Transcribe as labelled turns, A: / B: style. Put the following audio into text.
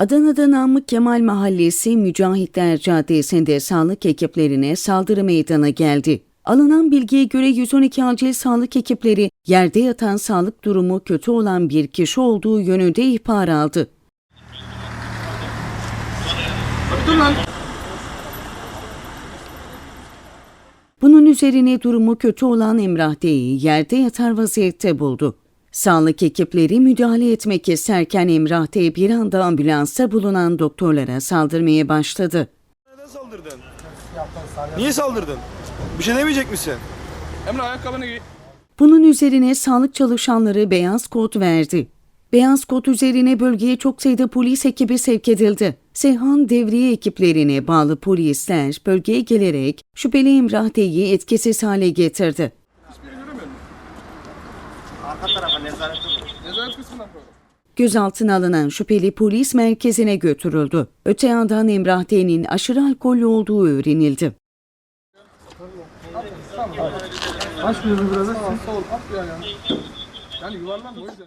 A: Adana'da Namık Kemal Mahallesi Mücahitler Caddesi'nde sağlık ekiplerine saldırı meydana geldi. Alınan bilgiye göre 112 acil sağlık ekipleri yerde yatan sağlık durumu kötü olan bir kişi olduğu yönünde ihbar aldı. Bunun üzerine durumu kötü olan Emrah D'yi yerde yatar vaziyette buldu. Sağlık ekipleri müdahale etmek isterken Emrah D bir anda ambulansta bulunan doktorlara saldırmaya başladı.
B: Neden saldırdın? Niye saldırdın? Bir şey demeyecek misin?
C: Emre ayakkabını giy.
A: Bunun üzerine sağlık çalışanları beyaz kod verdi. Beyaz kod üzerine bölgeye çok sayıda polis ekibi sevk edildi. Seyhan devriye ekiplerine bağlı polisler bölgeye gelerek şüpheli Emrah D'yi etkisiz hale getirdi.
D: Arka tarafa nezaret
C: Nezaret kısmından koy.
A: Gözaltına alınan şüpheli polis merkezine götürüldü. Öte yandan Emrah D'nin aşırı alkollü olduğu öğrenildi.
C: Aç gözünü biraz. Sağ ol. At. Yani yuvarlanma o yüzden.